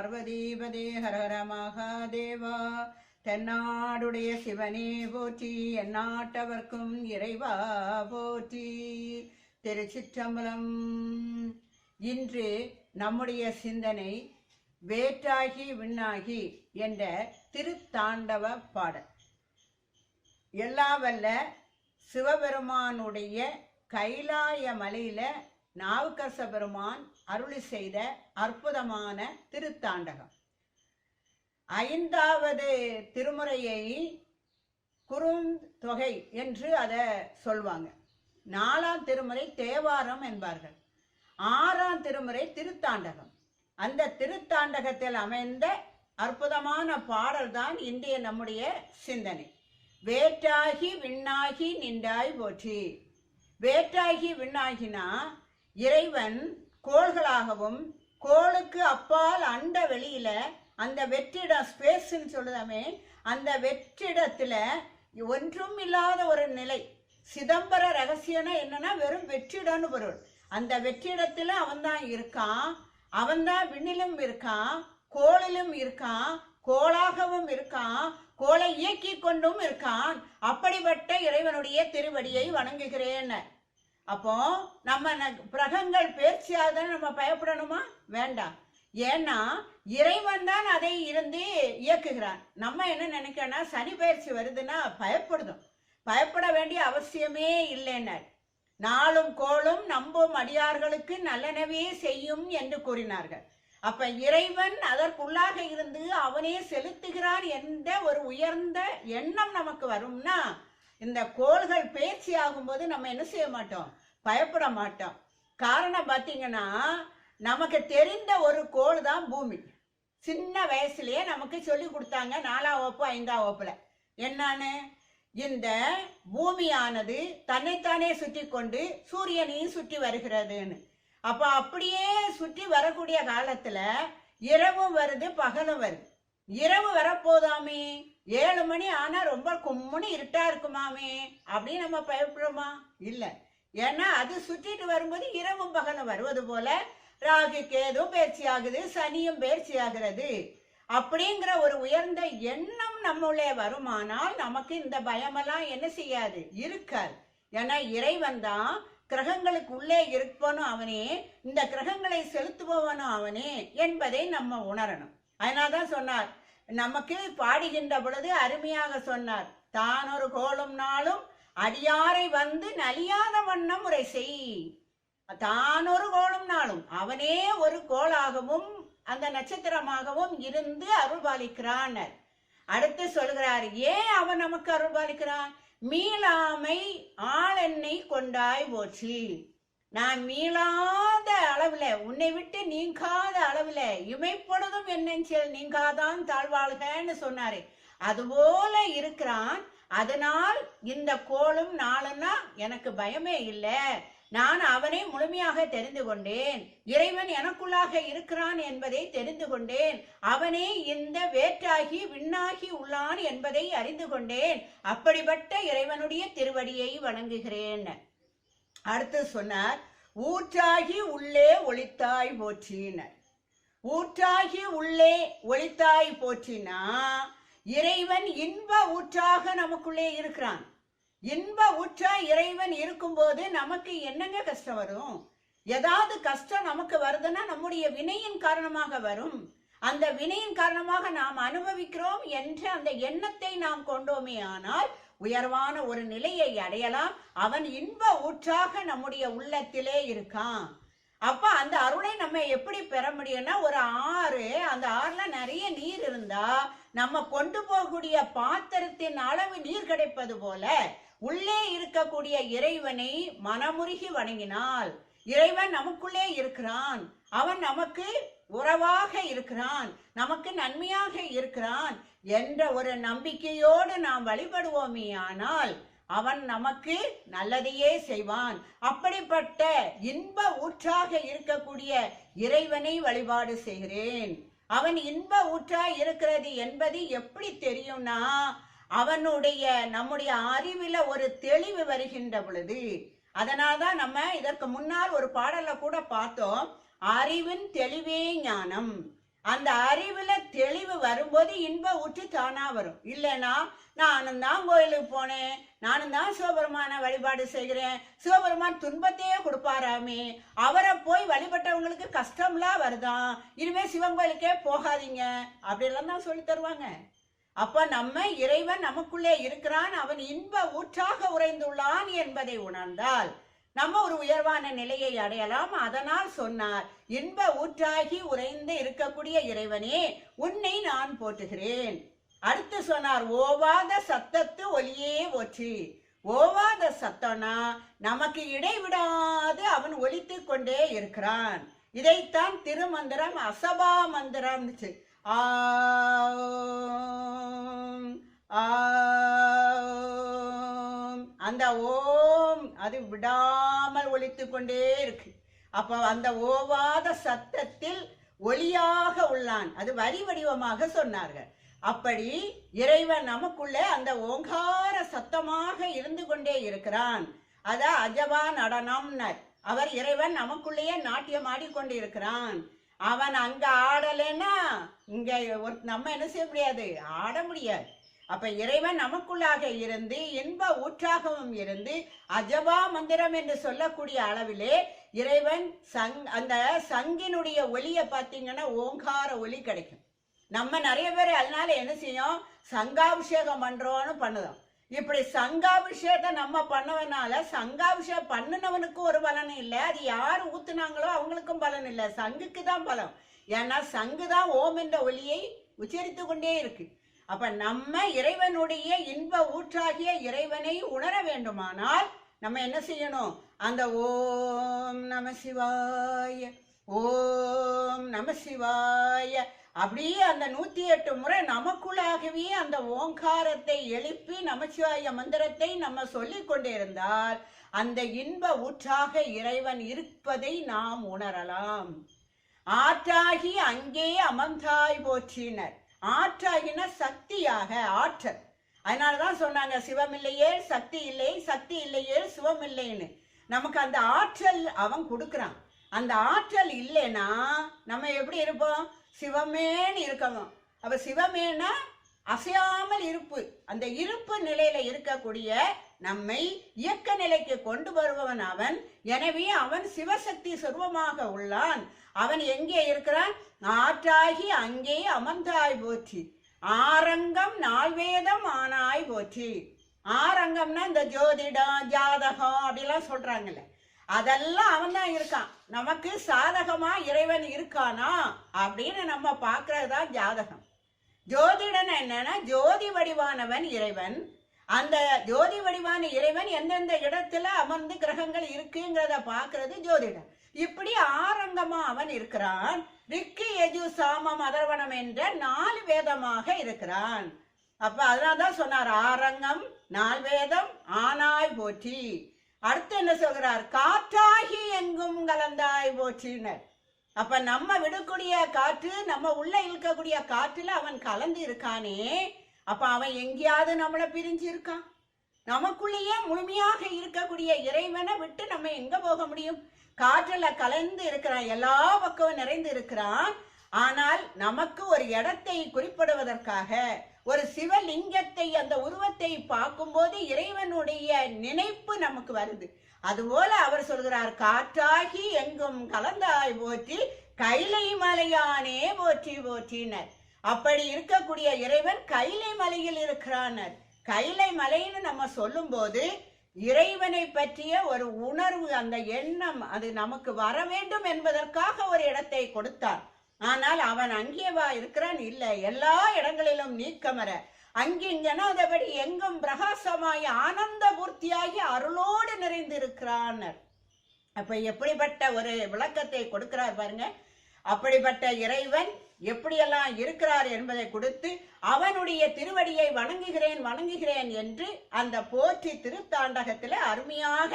பார்வதீபதே ஹரஹர மகாதேவா. தென்னாடுடைய சிவனே போற்றி எந்நாட்டவர்க்கும் இறைவா போற்றி. திருச்சிற்றம்பலம். இன்று நம்முடைய சிந்தனை வேற்றாகி விண்ணாகி என்ற திருத்தாண்டவ பாடல். எல்லா வல்ல சிவபெருமானுடைய கைலாய மலையில நாவுக்கரச பெருமான் அருளி செய்த அற்புதமான திருத்தாண்டகம். ஐந்தாவது திருமுறையை குறுந்தொகை என்று அதை சொல்வாங்க. நாலாம் திருமுறை தேவாரம் என்பார்கள். ஆறாம் திருமுறை திருத்தாண்டகம். அந்த திருத்தாண்டகத்தில் அமைந்த அற்புதமான பாடல் தான் இன்றைய நம்முடைய சிந்தனை. வேற்றாகி விண்ணாகி நின்றாய் போற்றி. வேற்றாகி விண்ணாகினா இறைவன் கோள்களாகவும் கோளுக்கு அப்பால் அண்ட வெளியில அந்த வெற்றிடம் ஸ்பேஸ்ன்னு சொல்லுதாமே அந்த வெற்றிடத்துல ஒன்றும் இல்லாத ஒரு நிலை. சிதம்பர ரகசியம்னா என்னன்னா வெறும் வெற்றிடம்னு பொருள். அந்த வெற்றிடத்துல அவன்தான் இருக்கான் அவன்தான் விண்ணிலும் இருக்கான் கோளிலும் இருக்கான் கோளாகவும் இருக்கான் கோளை இயக்கி கொண்டும் இருக்கான். அப்படிப்பட்ட இறைவனுடைய திருவடியை வணங்குகிறேன் அப்போ நம்ம ந- கிரகங்கள் பேர்ச்சியாக நம்ம பயப்படணுமா? வேண்டாம். ஏன்னா இறைவன் தான் அதை இருந்து இயக்குகிறான். நம்ம என்ன நினைக்கிறோம்னா சனி பயிற்சி வருதுன்னா பயப்படுதும். பயப்பட வேண்டிய அவசியமே இல்லைன்னார். நாளும் கோளும் நம்பும் அடியார்களுக்கு நல்லனவே செய்யும் என்று கூறினார்கள். அப்ப இறைவன் அதற்குள்ளாக இருந்து அவனே செலுத்துகிறான் என்ற ஒரு உயர்ந்த எண்ணம் நமக்கு வரும்னா இந்த கோள்கள் பேச்சு ஆகும்போது நம்ம என்ன செய்ய மாட்டோம்? பயப்பட மாட்டோம். காரணம் பார்த்தீங்கன்னா நமக்கு தெரிந்த ஒரு கோள் தான் பூமி. சின்ன வயசுலயே நமக்கு சொல்லி கொடுத்தாங்க நாலாம் வகுப்பு ஐந்தாம் வகுப்புல. என்னன்னு? இந்த பூமியானது தன்னைத்தானே சுற்றி கொண்டு சூரியனையும் சுற்றி வருகிறதுன்னு. அப்போ அப்படியே சுற்றி வரக்கூடிய காலத்தில் இரவும் வருது பகலும் வருது. இரவு வரப்போதாமே. ஏழு மணி ஆனா ரொம்ப கும்முன்னு இருட்டா இருக்குமாமே. அப்படின்னு நம்ம பயப்படுறோமா? இல்ல. ஏன்னா அது சுற்றிட்டு வரும்போது இரவும் பகலும் வருவது போல ராகு கேதும் பயிற்சி ஆகுது சனியும் பயிற்சி ஆகிறது. அப்படிங்கிற ஒரு உயர்ந்த எண்ணம் நம்மளே வருமானால் நமக்கு இந்த பயமெல்லாம் என்ன செய்யாது? இருக்காது. ஏன்னா இறைவன் தான் கிரகங்களுக்கு உள்ளே இருப்பவனும் அவனே. இந்த கிரகங்களை செலுத்துபவனும் அவனே என்பதை நம்ம உணரணும். அதனால்தான் சொன்னார் நமக்கு பாடுகின்ற பொழுது அருமையாக சொன்னார். தான் ஒரு கோலும் நாளும் அடியாரை வந்து நலியாத வண்ணம் முறை செய். தான் ஒரு கோலும் நாளும் அவனே ஒரு கோளாகவும் அந்த நட்சத்திரமாகவும் இருந்து அருள்பாலிக்கிறான் அடுத்து சொல்கிறார் ஏன் அவன் நமக்கு அருள்பாலிக்கிறான்? மீளாமை ஆளெண்ணை கொண்டாய் போச்சு. நான் மீளாத அளவுல உன்னை விட்டு நீங்காத அளவுல இமைப்பொழுதும் என் நீங்காதான் தாழ்வாழ்கன்னு சொன்னாரு. அதுபோல இருக்கிறான். அதனால் இந்த கோளும் நாளுன்னா எனக்கு பயமே இல்லை. நான் அவனை முழுமையாக தெரிந்து கொண்டேன். இறைவன் எனக்குள்ளாக இருக்கிறான் என்பதை தெரிந்து கொண்டேன். அவனே இந்த வேற்றாகி விண்ணாகி உள்ளான் என்பதை அறிந்து கொண்டேன். அப்படிப்பட்ட இறைவனுடைய திருவடியை வணங்குகிறேன். அடுத்து சொன்னார் ஊற்றாகி உள்ளே ஒளித்தாய் போற்றினர். ஊற்றாகி உள்ளே ஒளித்தாய் போற்றினா இறைவன் இன்ப ஊற்றாக நமக்குள்ளே இருக்கிறான். இன்ப ஊற்றா இறைவன் இருக்கும்போது நமக்கு என்னங்க கஷ்டம் வரும்? ஏதாவது கஷ்டம் நமக்கு வருதுன்னா நம்முடைய வினையின் காரணமாக வரும். அந்த வினையின் காரணமாக நாம் அனுபவிக்கிறோம் என்ற அந்த எண்ணத்தை நாம் கொண்டோமே ஆனால் உயர்வான ஒரு நிலையை அடையலாம். அவன் இன்ப ஊற்றாக நம்முடைய உள்ளத்திலே இருக்கான். அப்ப அந்த அருளை நம்ம எப்படி பெற முடியும்னா ஒரு ஆறு அந்த ஆறுல நிறைய நீர் இருந்தா நம்ம கொண்டு போகக்கூடிய பாத்திரத்தின் அளவு நீர் கிடைப்பது போல உள்ளே இருக்கக்கூடிய இறைவனை மனமுருகி வணங்கினால் இறைவன் நமக்குள்ளே இருக்கிறான். அவன் நமக்கு உறவாக இருக்கிறான் நமக்கு நன்மையாக இருக்கிறான் என்ற ஒரு நம்பிக்கையோடு நாம் வழிபடுவோமே ஆனால் அவன் நமக்கு நல்லதையே செய்வான். அப்படிப்பட்ட இன்ப ஊற்றாக இருக்கக்கூடிய இறைவனை வழிபாடு செய்கிறேன். அவன் இன்ப ஊற்றா இருக்கிறது என்பது எப்படி தெரியும்னா அவனுடைய நம்முடைய அறிவில ஒரு தெளிவு வருகின்ற பொழுது அதனால்தான் நம்ம இதற்கு முன்னால் ஒரு பாடலை கூட பார்த்தோம். அறிவின் தெளிவே ஞானம். அந்த அறிவுல தெளிவு வரும்போது இன்ப ஊற்று தானா வரும். இல்லைன்னா நானும் தான் கோயிலுக்கு போனேன். நானும் தான் சிவபெருமான வழிபாடு செய்கிறேன். சிவபெருமான் துன்பத்தையே கொடுப்பாராமே. அவரை போய் வழிபட்டவங்களுக்கு கஷ்டம்லாம் வருதான் இனிமே சிவன் கோயிலுக்கே போகாதீங்க. அப்படிலாம் தான் சொல்லி தருவாங்க. அப்ப நம்ம இறைவன் நமக்குள்ளே இருக்கிறான். அவன் இன்ப ஊற்றாக உறைந்துள்ளான் என்பதை உணர்ந்தால் நம்ம ஒரு உயர்வான நிலையை அடையலாம். அதனால் சொன்னார் இன்ப ஊற்றாகி உறைந்து இருக்கக்கூடிய இறைவனே உன்னை நான் போற்றுகிறேன். அடுத்து சொன்னார் ஓவாத சத்தத்து ஒலியே ஒற்றி ஓவாத சத்தம்னா நமக்கு இடைவிடாது அவன் ஒலித்து கொண்டே இருக்கிறான். இதைத்தான் திருமந்திரம் அசபா மந்திரம் ஆ ஆ அந்த ஓம் அது விடாமல் ஒழித்து கொண்டே இருக்கு. அப்போ அந்த ஓவாத சத்தத்தில் ஒளியாக உள்ளான். அது வரி வடிவமாக சொன்னார்கள். அப்படி இறைவன் நமக்குள்ளே அந்த ஓங்கார சத்தமாக இருந்து கொண்டே இருக்கிறான். அத அஜபா நடனம்னர். அவர் இறைவன் நமக்குள்ளேயே நாட்டியம் ஆடிக்கொண்டு இருக்கிறான் அவன் அங்க ஆடலைன்னா இங்க ஒரு நம்ம என்ன செய்ய முடியாது? ஆட முடியாது. அப்ப இறைவன் நமக்குள்ளாக இருந்து இன்ப ஊற்றாகவும் இருந்து அஜபா மந்திரம் என்று சொல்லக்கூடிய அளவிலே இறைவன் சங் அந்த சங்கினுடைய ஒலியை பார்த்தீங்கன்னா ஓங்கார ஒலி கிடைக்கும். நம்ம நிறைய பேர் அதனால என்ன செய்யும் சங்காபிஷேகம் பண்றோம்னு பண்ணுதோம். இப்படி சங்காபிஷேகத்தை நம்ம பண்ணவனால சங்காபிஷேகம் பண்ணினவனுக்கும் ஒரு பலன் இல்லை. அது யார் ஊத்துனாங்களோ அவங்களுக்கும் பலன் இல்லை. சங்குக்கு தான் பலம். ஏன்னா சங்கு தான் ஓம் என்ற ஒலியை உச்சரித்து கொண்டே இருக்கு. அப்ப நம்ம இறைவனுடைய இன்ப ஊற்றாகிய இறைவனை உணர வேண்டுமானால் நம்ம என்ன செய்யணும்? அந்த ஓம் நம சிவாய ஓம் நம சிவாய அப்படியே அந்த நூத்தி எட்டு முறை நமக்குள்ளாகவே அந்த ஓங்காரத்தை எழுப்பி நமச்சிவாய மந்திரத்தை நம்ம சொல்லிக் கொண்டிருந்தால் அந்த இன்ப ஊற்றாக இறைவன் இருப்பதை நாம் உணரலாம். ஆற்றாகி அங்கே அமர்ந்தாய் போற்றினர். ஆற்றாகின சக்தியாக ஆற்றல். அதனாலதான் சொன்னாங்க சிவம் இல்லையே சக்தி இல்லை சக்தி இல்லையே சிவம் இல்லைன்னு. நமக்கு அந்த ஆற்றல் அவன் கொடுக்குறான். அந்த ஆற்றல் இல்லைன்னா நம்ம எப்படி இருப்போம்? சிவமேன்னு இருக்கணும். அப்ப சிவமேனா அசையாமல் இருப்பு. அந்த இருப்பு நிலையில இருக்கக்கூடிய நம்மை இயக்க நிலைக்கு கொண்டு வருபவன் அவன். எனவே அவன் சிவசக்தி சுருவமாக உள்ளான். அவன் எங்கே இருக்கிறான்? ஆற்றாகி அங்கே அமர்ந்தாய் போற்றி. ஆரங்கம் நால்வேதம் ஆனாய் போற்றி. ஆரங்கம்னா இந்த ஜோதிடம் ஜாதகம் அப்படிலாம் சொல்றாங்கல்ல. அதெல்லாம் அவன் தான் இருக்கான். நமக்கு சாதகமா இறைவன் இருக்கானா அப்படின்னு நம்ம பார்க்கறது தான் ஜாதகம். ஜோதிடன் என்னன்னா ஜோதி வடிவானவன் இறைவன். அந்த ஜோதி வடிவான இறைவன் எந்தெந்த இடத்துல அமர்ந்து கிரகங்கள் இருக்குங்கிறத பாக்குறது ஜோதிடம். இப்படி ஆரங்கமா அவன் இருக்கிறான். ரிக்கி எஜு சாமம் அதர்வனம் என்ற நாலு வேதமாக இருக்கிறான். அப்ப அதனால்தான் சொன்னார் ஆரங்கம் நால் வேதம் ஆனாய் போற்றி. அடுத்து என்ன சொல்கிறார் காற்றாகி எங்கும் கலந்தாய் போற்றினர். அப்ப நம்ம விடக்கூடிய காற்று நம்ம உள்ள இழுக்கக்கூடிய காற்றுல அவன் கலந்து இருக்கானே அப்ப அவன் எங்கேயாவது நம்மளை பிரிஞ்சு இருக்கான் நமக்குள்ளேயே முழுமையாக இருக்கக்கூடிய இறைவனை விட்டு நம்ம எங்க போக முடியும்? காற்றுல கலந்து இருக்கிறான் எல்லா பக்கமும் நிறைந்து இருக்கிறான். ஆனால் நமக்கு ஒரு இடத்தை குறிப்பிடுவதற்காக ஒரு சிவலிங்கத்தை அந்த உருவத்தை பார்க்கும்போது இறைவனுடைய நினைப்பு நமக்கு வருது. அதுபோல அவர் சொல்கிறார் காற்றாகி எங்கும் கலந்தாய் போற்றி கைலை மலையானே போற்றி போற்றினர். அப்படி இருக்கக்கூடிய இறைவன் கைலை மலையில் இருக்கிறானர் கைலை மலைன்னு நம்ம சொல்லும்போது இறைவனை பற்றிய ஒரு உணர்வு அந்த எண்ணம் அது நமக்கு வர வேண்டும் என்பதற்காக ஒரு இடத்தை கொடுத்தார் ஆனால் அவன் அங்கேவா இருக்கிறான். இல்லை எல்லா இடங்களிலும் நீக்கமர. அங்கிங்கனாதபடி எங்கும் பிரகாசமாய் ஆனந்த பூர்த்தியாகி அருளோடு நிறைந்திருக்கிறான். அப்ப எப்படிப்பட்ட ஒரு விளக்கத்தை கொடுக்கிறார் பாருங்க. அப்படிப்பட்ட இறைவன் எப்படியெல்லாம் இருக்கிறார் என்பதை கொடுத்து அவனுடைய திருவடியை வணங்குகிறேன் வணங்குகிறேன் என்று அந்த போற்றி திருத்தாண்டகத்தில் அருமையாக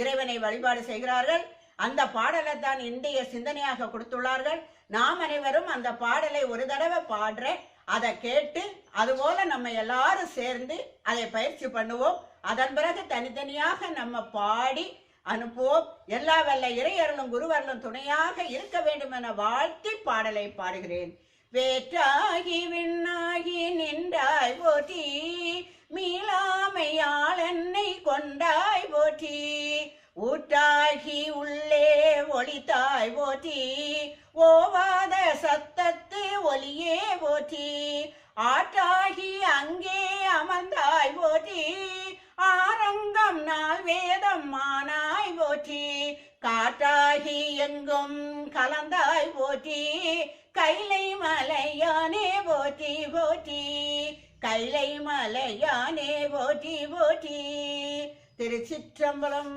இறைவனை வழிபாடு செய்கிறார்கள். அந்த பாடலை தான் இன்றைய சிந்தனையாக கொடுத்துள்ளார்கள். நாம் அனைவரும் அந்த பாடலை ஒரு தடவை பாடுற அதை கேட்டு அதுபோல நம்ம எல்லாரும் சேர்ந்து அதை பயிற்சி பண்ணுவோம். அதன் பிறகு தனித்தனியாக நம்ம பாடி அனுப்புவோம். எல்லா வல்ல இறையருளும் குருவருளும் துணையாக இருக்க வேண்டும் என வாழ்த்தி பாடலை பாடுகிறேன். வேற்றாகி விண்ணாகி நின்றாய் போற்றி மீளாமையால் என்னை கொண்டாய் போற்றி. ஊட்டாகி உள்ளே ஒளித்தாய் போற்றி ஓவாத சத்தத்து ஒளியே போற்றி. ஆற்றாகி அங்கே அமர்ந்தாய் போற்றி ஆரங்கம் நாள் வேதம் மானாய் போற்றி. காற்றாகி எங்கும் கலந்தாய் போற்றி. கைலை மலையானே போற்றி போற்றி. கைலை மலையானே போற்றி போற்றி. திருச்சிற்றம்பலம்